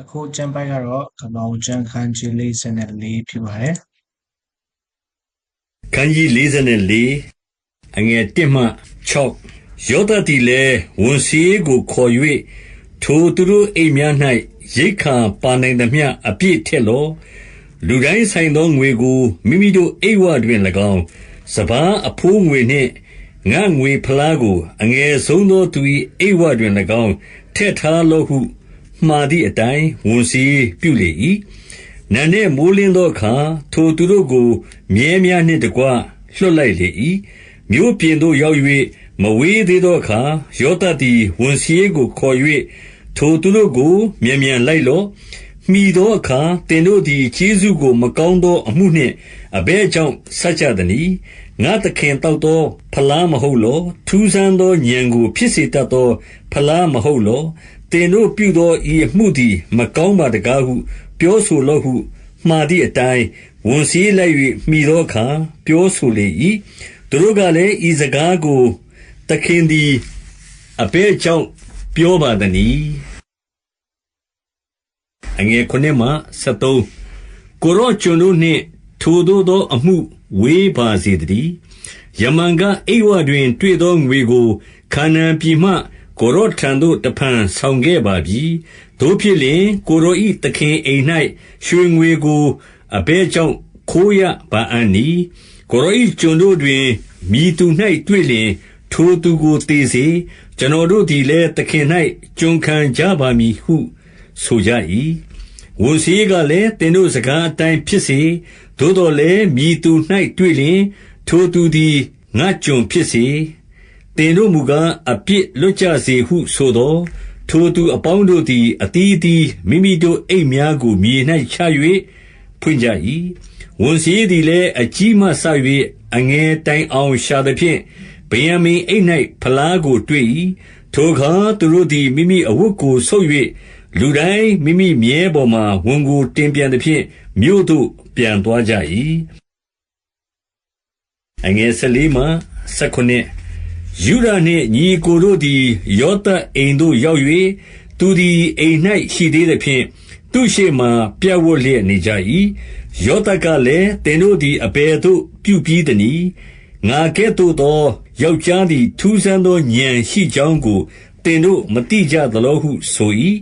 အခုကျမ်းပိုက်ကတော့ကမ္ဘာဦးကျမ်းခန်းကြီး44ဖြစ်ပါတယ်ခန်းကြီး44အငယ်1မှ6ယောသတိလည်းဝန်စီကိုခေါ်၍ထိုသူတို့အိမ်များ၌ရိတ်ခါပါနိုင်သမျှအပြည့်ထက်လောလူတိုင်းဆိုင်သောငွေကိုမိမိတို့အိမ်ဝတွင်၎င်းစပားအဖိုးငွေနှင့်ငါငွေဖလားကို အငယ်ဆုံးသောသူ၏အိမ်ဝတွင်၎င်းထက်ထားလောဟု မှားသည့်အတိုင်း ဝန်စီပြုလေ၏နံနက်မိုးလင်းသောအခါ ထိုသူတို့ကို မြဲများနှင့်တကွ လွှတ်လိုက်လေ၏မြို့ပြင်သို့ရောက်၍မဝေးသေးသောအခါ ယောသသည် ဝန်စီကိုခေါ်၍ထိုသူတို့ကို မြန်မြန်လိုက်လော့မိသောအခါတင်တို့သည် ကျေးဇူးကို မကောင်းသောအမှုနှင့် အဘဲကြောင့်ဆက်ကြသည်ငါသခင်တောက်သော ဖလားမဟုတ်လော ထူးဆန်းသောဉာဏ်ကို ဖြစ်စေတတ်သော ဖလားမဟုတ်လော တင်တို့ပြုသော ဤအမှုသည် မကောင်းပါတကားဟု ပြောဆိုလော့ဟု မှားသည့်အတိုင်း ဝန်စည်းလိုက်၍မိသောအခါ ပြောဆိုလေ၏သူတို့ကလည်း ဤစကားကို သခင်သည် အဘဲကြောင့် ပြောပါသနည်းအငယ်ခုနှစ်မှ73ကိုရောကျွန်တို့နှင့် ထိုသို့သောအမှု ဝေးပါစေတည်း ယမန်က အိဝတွင် တွေ့သောငွေကို ခါနန်ပြည်မှ ကိုရောထံသို့ တဖန်ဆောင်ခဲ့ပါပြီတို့ဖြစ်လျင် ကိုရောဤသခင်အိမ်၌ရွှေငွေကို အဘဲကြောင့် ခိုးရပါအံ့နီကိုရောဤကျွန်တို့တွင်မိသူ၌တွေ့လျင် ထိုသူကိုသေစေ ကျွန်တော်တို့သည်လည်း သခင်၌ကျွန်ခံကြပါမည်ဟု ဆိုကြ၏ဝန်စည်းကလည်းတင်တို့စကားအတိုင်းဖြစ်စေ သို့တော်လည်းမြည်သူ၌တွေ့လျင် ထိုသူသည် ငါကျွန်ဖြစ်စေ တင်တို့မူကား အပြစ်လွတ်ကြစေဟုဆိုသောထိုသူအပေါင်းတို့သည်အတီးတီမိမိတို့အိမ်များကို မြေ၌ချ၍ဖွင့်ကြ၏ဝန်စည်းသည်လည်း အကြီးမှဆ၍အငယ်တိုင်အောင် ရှာသဖြင့်ဗေယံမင်အိမ်၌ဖလားကို တွေ့၏ထိုအခါ သူတို့သည် မိမိအဝတ်ကို ဆုပ်၍လူတိုင်းမိမိမြဲပေါ်မှာ ဝန်ကိုတင်ပြန်သဖြင့် မြို့သို့ပြန်သွားကြ၏အင ယ်၁၄မှ၁၉ယူဒနှင့် ညီကိုတို့သည် ယောသအိမ်သို့ ရောက်၍သူသည် အိမ်၌ရှိသေးသဖြင့် သူရှိမှပြတ်ဝတ်လျက်နေကြ၏ယောသကလည်းတင်တို့သည် အဘယ်သို့ ပြုပြီးသနည်း ငါကဲ့သို့သော ယောက်ျားသည် ထူးဆန်းသောဉာဏ်ရှိကြောင်းကိုတင်တို့မတိကြသလောဟုဆို၏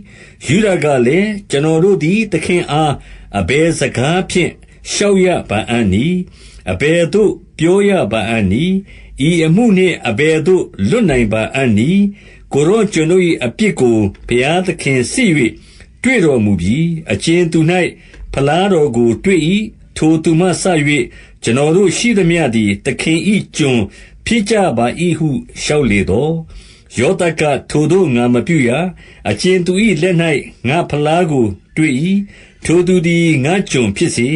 ယူဒကလည်း ကျွန်တော်တို့သည် သခင်အား အဘယ်စကားဖြင့် လျှောက်ရပါအံ့နည်း အဘယ်သို့ ပြောရပါအံ့နည်း ဤအမှုနှင့် အဘယ်သို့ လွတ်နိုင်ပါအံ့နည်း ကိုရောကျွန်တို့၏အပြစ်ကို ဘုရားသခင်စစ်၍တွေ့တော်မူပြီးအချင်းသူ၌ဖလားတော်ကို တွေ့၏ထိုသူမှဆ၍ကျွန်တော်တို့ရှိသမျှသည် သခင်၏ကျွန်ဖြစ်ကြပါ၏ဟု လျှောက်လေသောယောသကထိုတို့ ငါမပြုရအချင်းသူ၏လက်၌ငါဖလားကို တွေ့၏ထိုသူသည် ငါကျွန်ဖြစ်စေ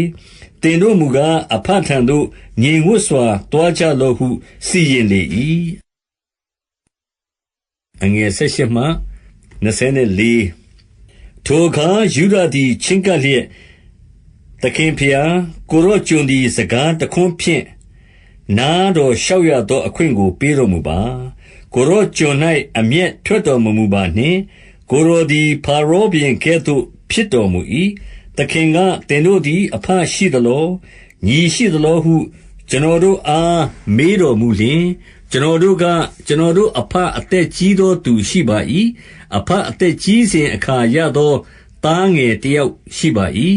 တင်တို့မူကားအဖထံသို့ ငြိမ်ဝတ်စွာတွားကြလော့ဟု စီရင်လေ၏အငယ်၁၈မှ24ထိုအခါယူဒသည် ချင်းကပ်လျက် သခင်ဖျား ကိုရော့ကျွန်သည် စကားတခွန်းဖြင့် နားတော်လျှောက်ရသော အခွင့်ကို ပေးတော်မူပါ ကိုရော့ကျွန်၌အမျက်ထွက်တော်မမူပါနှင့် ကိုရောသည်ဖာရောဘင်ကဲ့သို့ ဖြစ်တော်မူ၏ သခင်ကတင်တို့သည်အဖရှိသလော ညီရှိသလောဟု ကျွန်တော်တို့အား မေးတော်မူလျင် ကျွန်တော်တို့က ကျွန်တော်တို့အဖအသက်ကြီးသောသူရှိပါ၏အဖအသက်ကြီးစဉ်အခါရသော သားငယ်တယောက်ရှိပါ၏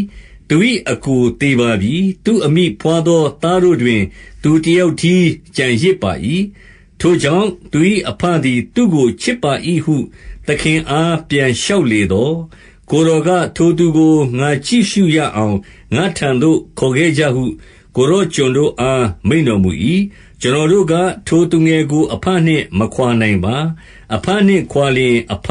သူ၏အကူတေပါပြီ သူအမိဖွာသော သားတို့တွင် သူတယောက်တည်းကြံရစ်ပါ၏ထိုကြောင့်သူ၏အဖသည် သူ့ကိုချစ်ပါ၏ဟု သခင်အား ပြန်လျှောက်လေသော ကိုတော်က ထိုသူကို ငါကြည့်ရှုရအောင် ငါထံသို့ ခေါ်ခဲ့ကြဟု ကိုရောကျွန်တို့အား မိန်တော်မူ၏ကျွန်တော်တို့က ထိုသူငယ်ကိုအဖနှင့် မခွာနိုင်ပါအဖနှင့်ခွာလျင်အဖ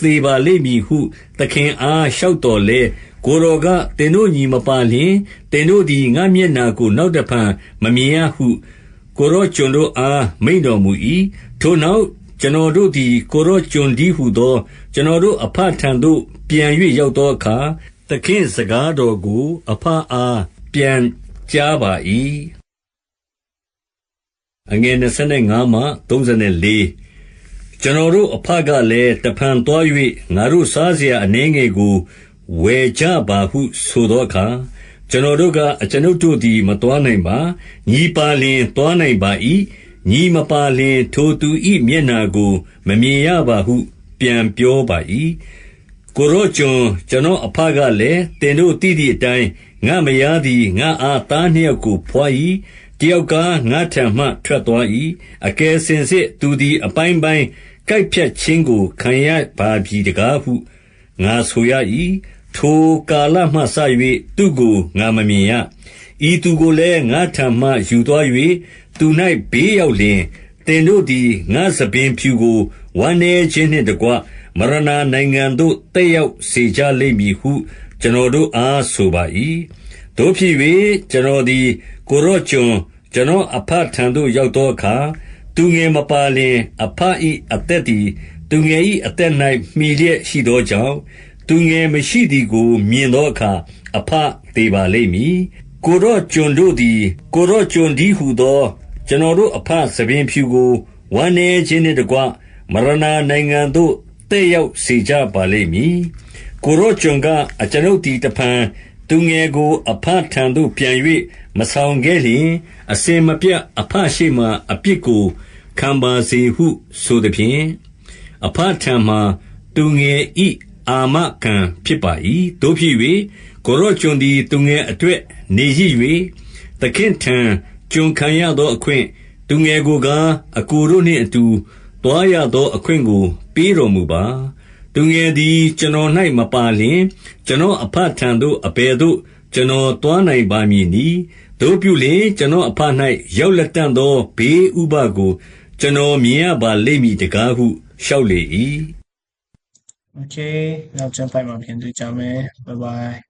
သေပါလိမ့်မည်ဟု သခင်အား လျှောက်တော်လဲကိုတော်ကတင်တို့ညီမပါလျင်တင်တို့သည် ငါမျက်နာကို နောက်တဖန် မမြင်ရဟု ကိုရောကျွန်တို့အား မိန်တော်မူ၏ထိုနောက် ကျွန်တော်တို့သည် ကိုရောကျွန်ဒီဟုသော ကျွန်တော်တို့အဖထံသို့ ပြန်၍ရောက်သောအခါ၊သခင့်စကားတော်ကို အဘအား ပြန်ကြားပါ၏။ကျွန်တော်တို့အဘကလည်း၊တဖန်သွား၍ငါတို့စားစရာ အနည်းငယ်ကို ဝယ်ကြပါဟု ဆိုသောအခါ၊ကျွန်တော်တို့က၊အကျွန်ုပ်တို့သည် မသွားနိုင်ပါ။ညီပါလျှင် သွားနိုင်ပါ၏။ညီမပါလျှင် ထိုသူ၏မျက်နှာကို မမြင်ရပါဟု ပြန်ပြောပါ၏။ ကိုယ်တော်ကျွန်၊ကျွန်တော်အဘကလည်း၊သင်တို့သိသည်အတိုင်း၊ငါ့မယားသည် ငါ့အားသားနှစ်ယောက်ကို ဘွား၏။တယောက်ကား ငါ့ထံမှ ထွက်သွား၏။အကယ်စင်စစ် သူသည် အပိုင်းပိုင်း ကိုက်ဖြတ်ခြင်းကို ခံရပါပြီတကားဟု ငါဆိုရ၏။ထိုကာလမှစ၍သူ့ကို ငါမမြင်ရ။ဤသူကိုလည်း ငါ့ထံမှ ယူသွား၍သူ၌ဘေးရောက်လျှင်၊သင်တို့သည် ငါ့ဆံပင်ဖြူကို ဝမ်းနည်းခြင်းနှင့်တကွ မရဏာနိုင်ငံသို့ သက်ရောက်စေကြလိမ့်မည်ဟု ကျွန်တော်တို့အား ဆိုပါ၏။သို့ဖြစ်၍ကျွန်တော်သည် ကိုယ်တော်ကျွန်၊ကျွန်တော်အဘထံသို့ ရောက်သောအခါ၊သူငယ်မပါလျှင် အဘ၏အသက်သည် သူငယ်၏အသက်၌မှီလျက်ရှိသောကြောင့်၊သူငယ်မရှိသည်ကို မြင်သောအခါ အဘသေပါလိမ့်မည်။ကိုယ်တော်ကျွန်တို့သည် ကိုယ်တော်ကျွန်တည်းဟူသော ကျွန်တော်တို့အဘဆံပင်ဖြူကို ဝမ်းနည်းခြင်းနှင့်တကွ မရဏာနိုင်ငံသို့ သက်ရောက်စေကြပါလိမ့်မည်။ကိုယ်တော်ကျွန်က၊အကျွန်ုပ်သည် တဖန်သူငယ်ကို အဘထံသို့ ပြန်၍မဆောင်ခဲ့လျှင်၊အစဉ်မပြတ် အဘရှေ့မှာ အပြစ်ကို ခံပါစေဟုဆိုသဖြင့်၊အဘထံမှာ သူငယ်၏အာမခံဖြစ်ပါ၏။သို့ဖြစ်၍ကိုယ်တော်ကျွန်သည် သူငယ်အတွက် နေရစ်၍၊သခင့်ထံ ကျွန်ခံရသောအခွင့်၊သူငယ်ကိုကား၊အစ်ကိုတို့နှင့်အတူ သွားရသောအခွင့်ကို ပေးတော်မူပါ။သူငယ်သည် ကျွန်တော်၌မပါလျှင်၊ကျွန်တော်အဘထံသို့ အဘယ်သို့ ကျွန်တော်သွားနိုင်ပါမည်နည်း။သို့ပြုလျှင်၊ကျွန်တော်အဘ၌ရောက်လတံ့သော ဘေးဥပဒ်ကို ကျွန်တော်မြင်ရပါလိမ့်မည်တကားဟု လျှောက်လေ၏။ Okay. နောက်ကျမ်းပိုင်းမှာ ပြန်တွေ့ကြမယ်။ Bye bye.